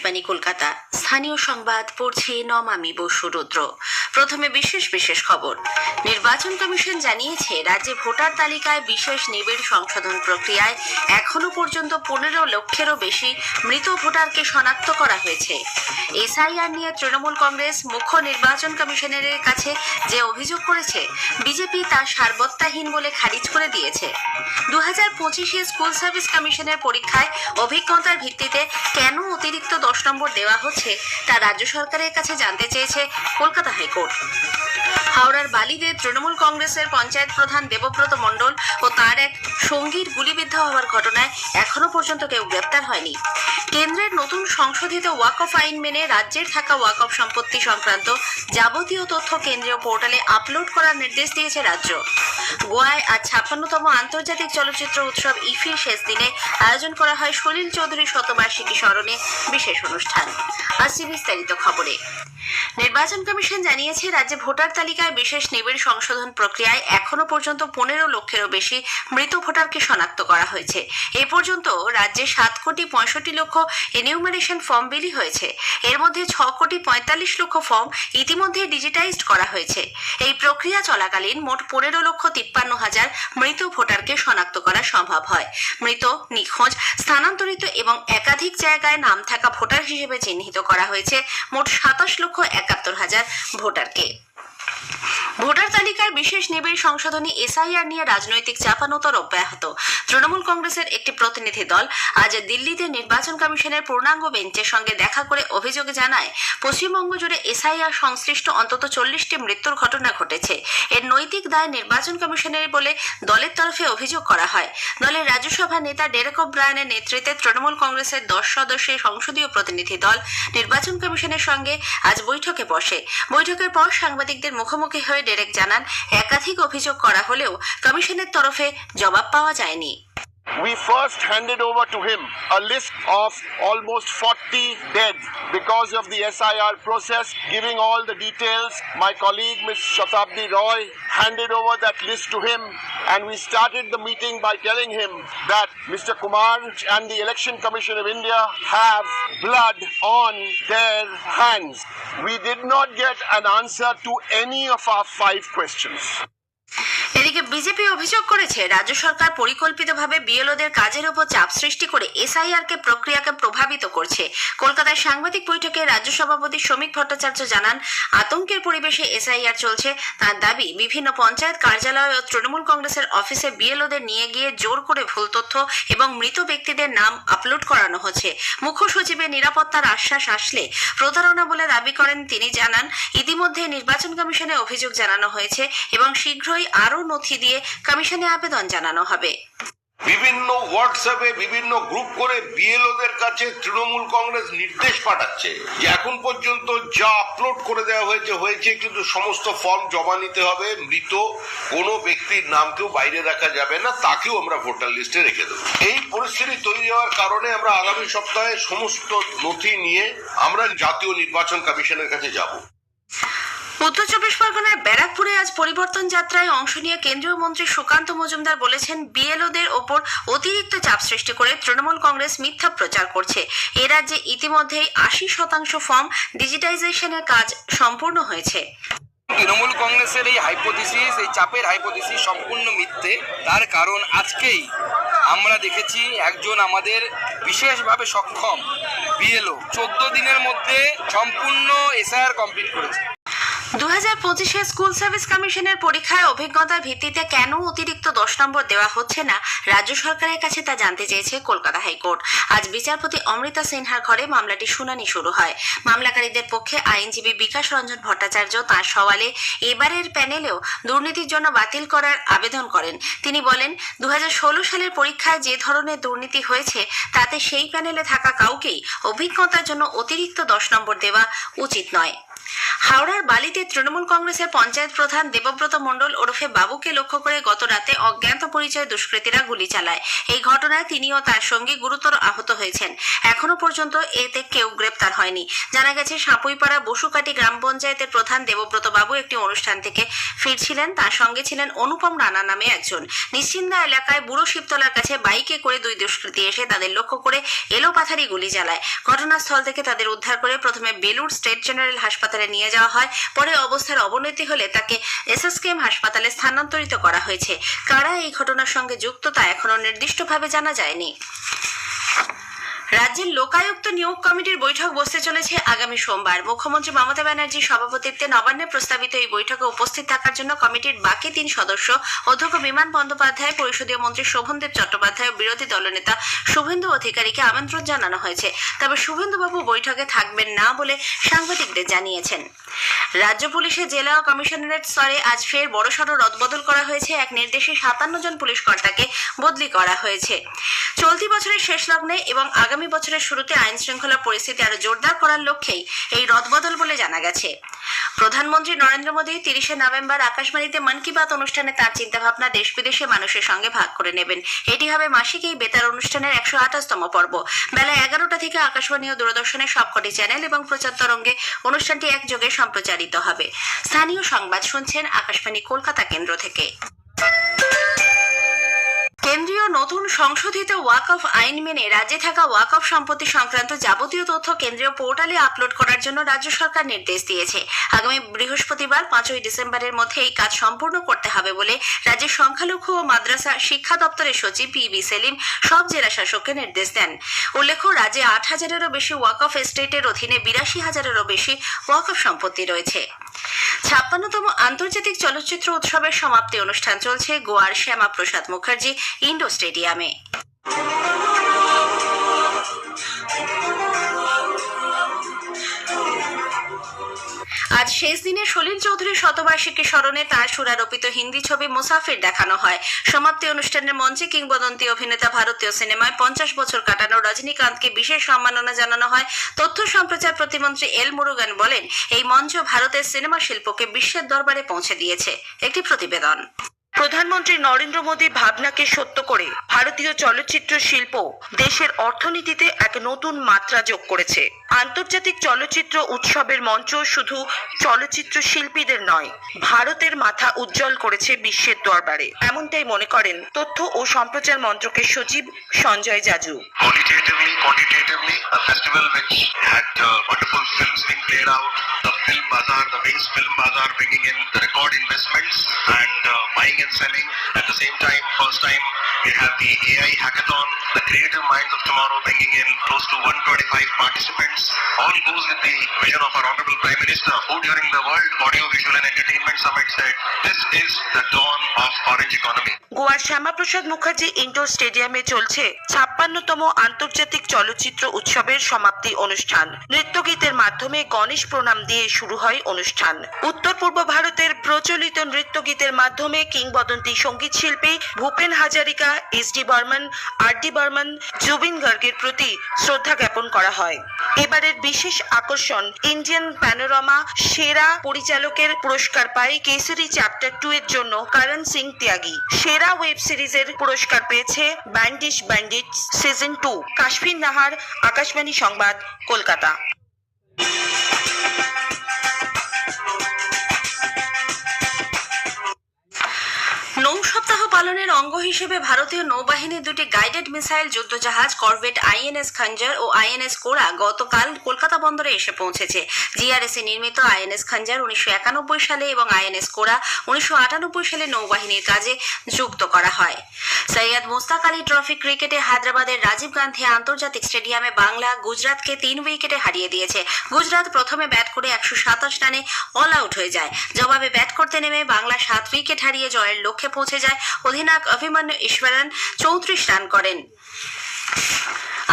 আকাশবাণী কলকাতা। স্থানীয় সংবাদ পড়ছে নমামি বসু রুদ্র। প্রথমে বিশেষ বিশেষ খবর। নির্বাচন কমিশন জানিয়েছে, রাজ্যে ভোটার তালিকায় বিশেষ নিবিড় সংশোধন প্রক্রিয়ায় এখনও পর্যন্ত পনেরো লক্ষেরও বেশি মৃত ভোটারকে শনাক্ত করা হয়েছে। এসআইআর নিয়ে তৃণমূল কংগ্রেস মুখ্য নির্বাচন কমিশনের কাছে যে অভিযোগ করেছে, বিজেপি তা সারবত্তাহীন বলে খারিজ করে দিয়েছে। দু হাজার পঁচিশে স্কুল সার্ভিস কমিশনের পরীক্ষায় অভিজ্ঞতার ভিত্তিতে কেন অতিরিক্ত দশ নম্বর দেওয়া হচ্ছে, তা রাজ্য সরকারের কাছে জানতে চেয়েছে কলকাতা হাইকোর্ট। হাওড়ার বালিতে তৃণমূল কংগ্রেসের পঞ্চায়েত প্রধান দেবব্রত মণ্ডল ও তার এক সঙ্গীর গুলিবিদ্ধ হওয়ার ঘটনায় এখনও পর্যন্ত কেউ গ্রেপ্তার হয়নি। কেন্দ্রের নতুন সংশোধিত ওয়াকফ আইন মেনে রাজ্যের থাকা ওয়াকফ সম্পত্তি সংক্রান্ত যাবতীয় তথ্য কেন্দ্রীয় পোর্টালে আপলোড করার নির্দেশ দিয়েছে রাজ্য। গোয়ায় আজ ছাপ্পান্নতম আন্তর্জাতিক চলচ্চিত্র উৎসব ইফির শেষ দিনে আয়োজন করা হয় সলিল চৌধুরীর শতবার্ষিকী স্মরণে বিশেষ অনুষ্ঠান। আসছি বিস্তারিত খবরে। নির্বাচন কমিশন জানিয়েছে, রাজ্যে ভোটার তালিকায় বিশেষ নিবিড় সংশোধন প্রক্রিয়ায় এখনও পর্যন্ত পনেরো লক্ষেরও বেশি মৃত ভোটারকে শনাক্ত করা হয়েছে। এ পর্যন্ত রাজ্যে সাত কোটি পঁয়ষট্টি লক্ষ এনিউমারেশন ফর্ম বিলি হয়েছে। এর মধ্যে ছ কোটি পঁয়তাল্লিশ লক্ষ ফর্ম ইতিমধ্যে ডিজিটাইজড করা হয়েছে। এই প্রক্রিয়া চলাকালীন মোট পনেরো লক্ষ তিপ্পান্ন হাজার মৃত ভোটারকে শনাক্ত করা সম্ভব হয়। মৃত, নিখোঁজ, স্থানান্তরিত এবং একাধিক জায়গায় নাম থাকা ভোটার হিসেবে চিহ্নিত করা হয়েছে। মোট সাতাশ লক্ষ একাত্তর হাজার ভোটারকে। ভোটার তালিকার বিশেষ নিবিড় সংশোধনী এসআইআর নিয়ে রাজনৈতিক চাপানোতর অব্যাহত। তৃণমূল কংগ্রেসের একটি প্রতিনিধি দল আজ দিল্লিতে নির্বাচন কমিশনের পূর্ণাঙ্গ বেঞ্চের সঙ্গে দেখা করে জানায়, পশ্চিমবঙ্গ জুড়ে এসআইআর সংশ্লিষ্ট অন্তত চল্লিশটি মৃত্যুর ঘটনা ঘটেছে। এর নৈতিক দায় নির্বাচন কমিশনের বলে দলের তরফে অভিযোগ করা হয়। দলের রাজ্যসভা নেতা ডেরেক ব্রায়নের নেতৃত্বে তৃণমূল কংগ্রেসের দশ সদস্যের সংসদীয় প্রতিনিধি দল নির্বাচন কমিশনের সঙ্গে আজ বৈঠকে বসে। বৈঠকের পর সাংবাদিকদের মুখোমুখি হয়ে ডেরেক জানান একাধিক অভিযোগ করা হলেও কমিশনের তরফে জবাব পাওয়া যায়নি We first handed over to him a list of almost 40 dead because of the SIR process, giving all the details. My colleague, Ms. Shatabdi Roy, handed over that list to him, and we started the meeting by telling him that Mr. Kumar and the Election Commission of India have blood on their hands. We did not get an answer to any of our five questions. BJP অভিযোগ করেছে, রাজ্য সরকার পরিকল্পিতভাবে বিএলওদের কাজের উপর চাপ সৃষ্টি করে এসআইআর কে প্রক্রিয়াকে প্রভাবিত করছে। কলকাতায় সাংবাদিক বৈঠকে রাজ্য সভাপতি শ্রমিক ভট্টাচার্য জানান, আতঙ্কের পরিবেশে এসআইআর চলছে। তার দাবি, বিভিন্ন পঞ্চায়েত কার্যালয় ও তৃণমূল কংগ্রেসের অফিসে বিএলওদের নিয়ে গিয়ে জোর করে ভুল তথ্য এবং মৃত ব্যক্তিদের নাম আপলোড করানো হচ্ছে। মুখ্য সচিবের নিরাপত্তার আশ্বাস আসলে প্রতারণা বলে দাবি করেন তিনি জানান, ইতিমধ্যে নির্বাচন কমিশনে অভিযোগ জানানো হয়েছে এবং শীঘ্রই আরও নথি দিয়ে কমিশনে আবেদন জানানো হবে। বিভিন্ন হোয়াটসঅ্যাপে বিভিন্ন গ্রুপ করে বিএলওদের কাছে তৃণমূল কংগ্রেস নির্দেশ পাঠাচ্ছে যে এখন পর্যন্ত যা আপলোড করে দেওয়া হয়েছে হয়েছে কিন্তু সমস্ত ফর্ম জমা নিতে হবে, মৃত কোনো ব্যক্তির নামকেও বাইরে রাখা যাবে না, তাকেও আমরা ভোটার লিস্টে রেখে দেবো। এই পরিস্থিতি তৈরি হওয়ার কারণে আমরা আগামী সপ্তাহে সমস্ত নথি নিয়ে আমরা জাতীয় নির্বাচন কমিশনের কাছে যাব। উত্তর চব্বিশ পরগনার ব্যারাকপুরে আজ পরিবর্তন যাত্রায় অংশ নিয়ে কেন্দ্রীয় মন্ত্রী সুকান্ত মজুমদার বলেছেন, বিএলওদের ওপর অতিরিক্ত চাপ সৃষ্টি করে তৃণমূল কংগ্রেস মিথ্যা প্রচার করছে। এ রাজ্যে ইতিমধ্যেই আশি শতাংশ ফর্ম ডিজিটাইজেশনের কাজ সম্পূর্ণ হয়েছে। তৃণমূল কংগ্রেসের এই হাইপোথিসিস এই চাপের হাইপোথিসিস সম্পূর্ণ মিথ্যে। তার কারণ আজকেই আমরা দেখেছি একজন আমাদের বিশেষভাবে সক্ষম বিএলও, চোদ্দ দিনের মধ্যে সম্পূর্ণ এসআইআর কমপ্লিট করেছে। দু হাজার পঁচিশে স্কুল সার্ভিস কমিশনের পরীক্ষায় অভিজ্ঞতার ভিত্তিতে কেন অতিরিক্ত দশ নম্বর দেওয়া হচ্ছে না, রাজ্য সরকারের কাছে তা জানতে চেয়েছে কলকাতা হাইকোর্ট। আজ বিচারপতি অমৃতা সিনহার ঘরে মামলাটি শুনানি শুরু হয়। মামলাকারীদের পক্ষে আইনজীবী বিকাশ রঞ্জন ভট্টাচার্য তাঁর সওয়ালে এবারের প্যানেলেও দুর্নীতির জন্য বাতিল করার আবেদন করেন। তিনি বলেন দু হাজার ষোলো সালের পরীক্ষায় যে ধরনের দুর্নীতি হয়েছে, তাতে সেই প্যানেলে থাকা কাউকেই অভিজ্ঞতার জন্য অতিরিক্ত দশ নম্বর দেওয়া উচিত নয়। হাওড়ার বালিতে তৃণমূল কংগ্রেসের পঞ্চায়েত প্রধান দেবব্রত মণ্ডল ওরফে বাবুকে লক্ষ্য করে গত রাতে অজ্ঞাত পরিচয় দুষ্কৃতীরা গুলি চালায়। এই ঘটনায় তিনি ও তার সঙ্গে গুরুতর আহত হয়েছেন। এখনও পর্যন্ত এতে কেউ গ্রেপ্তার হয়নি। জানা গেছে, সাপুইপাড়া বসুকাটি গ্রাম পঞ্চায়েতের প্রধান দেবব্রত বাবু একটি অনুষ্ঠান থেকে ফিরছিলেন। তার সঙ্গে ছিলেন অনুপম রানা নামে একজন। নিশ্চিন্দা এলাকায় বুড়ো শিবতলার কাছে বাইকে করে দুই দুষ্কৃতী এসে তাদের লক্ষ্য করে এলোপাথারি গুলি চালায়। ঘটনাস্থল থেকে তাদের উদ্ধার করে প্রথমে বেলুর স্টেট জেনারেল হাসপাতালে নিয়ে যাওয়া হয়। পরে অবস্থার অবনতি হলে তাকে এসএসকেএম হাসপাতালে স্থানান্তরিত করা হয়েছে। কারা এই ঘটনার সঙ্গে যুক্ত তা এখনও নির্দিষ্টভাবে জানা যায়নি। রাজ্যের লোকায়ুক্ত নিয়োগ কমিটির বৈঠক বসতে চলেছে আগামী সোমবার। মুখ্যমন্ত্রী মমতা ব্যানার্জির সভাপতিত্বে নবান্নে প্রস্তাবিত এই বৈঠকে উপস্থিত থাকার জন্য কমিটির বাকি তিন সদস্য, অধ্যক্ষ বিমান বন্দ্যোপাধ্যায়, পরিষদীয় মন্ত্রী শোভনদেব চট্টোপাধ্যায় ও বিরোধী দলনেতা শুভেন্দু অধিকারীকে আমন্ত্রণ জানানো হয়েছে। তবে শুভেন্দুবাবু বৈঠকে থাকবেন না বলে সাংবাদিকদের জানিয়েছেন। রাজ্য পুলিশের জেলা ও কমিশনারেট স্তরে আজ ফের বড়সড় রদবদল করা হয়েছে। এক নির্দেশে সাতান্ন জন পুলিশ কর্তাকে বদলি করা হয়েছে। চলতি বছরের শেষ লগ্নে এবং আগামী বছরের শুরুতে আইন শৃঙ্খলা পরিস্থিতি আরও জোরদার করার লক্ষ্যেই এই রদবদল বলে জানা গেছে। প্রধানমন্ত্রী নরেন্দ্র মোদী তিরিশে নভেম্বর আকাশবাণীতে মন কি বাত অনুষ্ঠানে তার চিন্তাভাবনা দেশ বিদেশে মানুষের সঙ্গে ভাগ করে নেবেন। এটি হবে মাসিক এই বেতার অনুষ্ঠানের একশো আঠাশতম পর্ব। বেলা এগারোটা থেকে আকাশবাণী ও দূরদর্শনের সবকটি চ্যানেল এবং প্রচার তরঙ্গে অনুষ্ঠানটি একযোগে সম্প্রচারিত হবে। স্থানীয় সংবাদ শুনছেন আকাশবাণী কলকাতা কেন্দ্র থেকে। কেন্দ্রীয় নতুন সংশোধিত ওয়াকফ আইন মেনে রাজ্যে থাকা ওয়াকফ সম্পত্তি সংক্রান্ত যাবতীয় তথ্য কেন্দ্রীয় পোর্টালে আপলোড করার জন্য রাজ্য সরকার নির্দেশ দিয়েছে। আগামী বৃহস্পতিবার, পাঁচই ডিসেম্বরের মধ্যে এই কাজ সম্পূর্ণ করতে হবে বলে রাজ্যের সংখ্যালঘু ও মাদ্রাসা শিক্ষা দপ্তরের সচিব পি বি সেলিম সব জেলা শাসককে নির্দেশ দেন। উল্লেখ্য, রাজ্যে আট হাজারেরও বেশি ওয়াকফ এস্টেটের অধীনে বিরাশি হাজারেরও বেশি ওয়াকফ সম্পত্তি রয়েছে। ছাপ্পান্নতম আন্তর্জাতিক চলচ্চিত্র উৎসবের সমাপ্তি অনুষ্ঠান চলছে গোয়ার শ্যামা প্রসাদ মুখার্জি ইন্ডো স্টেডিয়ামে। আজ শেষ দিনে সলিল চৌধুরীর শতবার্ষিকী স্মরণে তার সুরারোপিত হিন্দি ছবি মুসাফির দেখানো হয়। সমাপ্তি অনুষ্ঠানের মঞ্চে কিংবদন্তি অভিনেতা ভারতীয় সিনেমায় পঞ্চাশ বছর কাটানো রজনীকান্তকে বিশেষ সম্মাননা জানানো হয়। তথ্য সম্প্রচার প্রতিমন্ত্রী এল মুরুগান বলেন, এই মঞ্চ ভারতের সিনেমা শিল্পকে বিশ্বের দরবারে পৌঁছে দিয়েছে। একটি প্রতিবেদন। প্রধানমন্ত্রী নরেন্দ্র মোদীর ভাবনাকে সত্য করে ভারতীয় চলচ্চিত্র শিল্প দেশের অর্থনীতিতে এক নতুন মাত্রা যোগ করেছে। আন্তর্জাতিক চলচ্চিত্র উৎসবের মঞ্চ শুধু চলচ্চিত্র শিল্পীদের নয় ভারতের মাথা উজ্জ্বল করেছে বিশ্বের দরবারে। এমনটাই মনে করেন তথ্য ও সম্প্রচার মন্ত্রকের সচিব Sanjay Jaju. Qualitatively, quantitatively, a festival which had uh, wonderful films being played out, bazaar, the Wings Film Bazaar bringing in the record investments and uh, buying and selling. At the same time, first time we have the AI hackathon, the creative minds of tomorrow bringing in close to 125 participants. All goes with the vision of our Honorable Prime Minister, who during the World Audio Visual and Entertainment Summit said, this is the dawn গোয়ার Shyamaprasad Mukherjee indoor স্টেডিয়ামে চলছে ছাপ্পান্নতম আন্তর্জাতিক চলচ্চিত্র উৎসবের সমাপ্তি অনুষ্ঠান। নৃত্যগীতের মাধ্যমে গণেশ প্রণাম দিয়ে শুরু হয় অনুষ্ঠান। উত্তর পূর্ব ভারতের প্রচলিত নৃত্যগীতের মাধ্যমে কিংবদন্তি সংগীত শিল্পী Bhupen Hazarika, S D Burman, R D Burman, Zubeen গার্গের প্রতি শ্রদ্ধা জ্ঞাপন করা হয়। এবারের বিশেষ আকর্ষণ ইন্ডিয়ান প্যানোরামা সেরা পরিচালকের পুরস্কার পায় কেসরি চ্যাপ্টার টু এর জন্য, করণ সিং ত্যাগী। সেরা ওয়েব সিরিজের পুরস্কার পেয়েছে Bandish bandit season two. Kashmir Nahar, Akashvani সংবাদ, কলকাতা। পালনের অঙ্গ হিসেবে ভারতীয় নৌবাহিনীর দুটি গাইডেড মিসাইল যুদ্ধজাহাজ করভেট আইএনএস খঞ্জার ও আইএনএস কোরা গতকাল কলকাতা বন্দরে এসে পৌঁছেছে। জিআরএসএ নির্মিত আইএনএস খঞ্জার উনিশশো একানব্বই সালে এবং আইএনএস কোরা উনিশশো সালে নৌবাহিনীর কাজে যুক্ত করা হয়। সৈয়দ মুস্তাক আলী ট্রফি ক্রিকেটে হায়দ্রাবাদের রাজীব গান্ধী আন্তর্জাতিক স্টেডিয়ামে বাংলা গুজরাতকে তিন উইকেটে হারিয়ে দিয়েছে। গুজরাত প্রথমে ব্যাট করে একশো সাতাশ রানে অল আউট হয়ে যায়। জবাবে ব্যাট করতে নেমে বাংলা সাত উইকেট হারিয়ে জয়ের লক্ষ্যে পৌঁছে যায় অধিনায়ক অভিমন্যু ঈশ্বরন চৌত্রিশ রান করেন।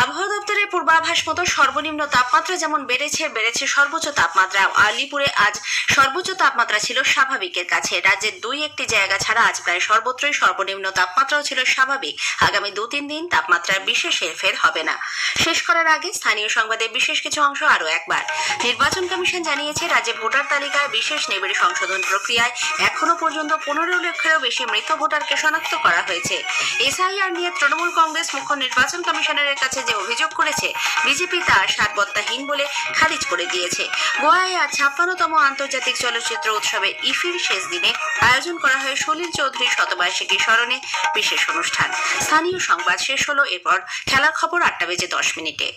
আবহাওয়া দপ্তরের পূর্বাভাস মতো সর্বনিম্ন তাপমাত্রা যেমন বেড়েছে বেড়েছে সর্বোচ্চ তাপমাত্রা। আলিপুরে আজ সর্বোচ্চ তাপমাত্রা ছিল স্বাভাবিকের কাছে। রাজ্যের দুই একটি জায়গা ছাড়া আজ প্রায় সর্বত্রই সর্বনিম্ন তাপমাত্রাও ছিল স্বাভাবিক। আগামী দু তিন দিন তাপমাত্রার বিশেষ হেরফের হবে না। শেষ করার আগে স্থানীয় সংবাদের বিশেষ কিছু অংশ আরও একবার। নির্বাচন কমিশন জানিয়েছে, রাজ্যে ভোটার তালিকায় বিশেষ নিবিড় সংশোধন প্রক্রিয়ায় এখনও পর্যন্ত পনেরো লক্ষেরও বেশি মৃত ভোটারকে শনাক্ত করা হয়েছে। এসআইআর নিয়ে তৃণমূল কংগ্রেস মুখ্য নির্বাচন কমিশনারের কাছে যে অভিযোগ করেছে, বিজেপি তার সারবত্তাহীন বলে খারিজ করে দিয়েছে। গোয়ায় আজ ছাপ্পান্নতম আন্তর্জাতিক চলচ্চিত্র উৎসবে ইফির শেষ দিনে আয়োজন করা হয় সলিল চৌধুরীর শতবার্ষিকী স্মরণে বিশেষ অনুষ্ঠান। স্থানীয় সংবাদ শেষ হলো, এরপর খেলার খবর আটটা বেজে দশ মিনিটে।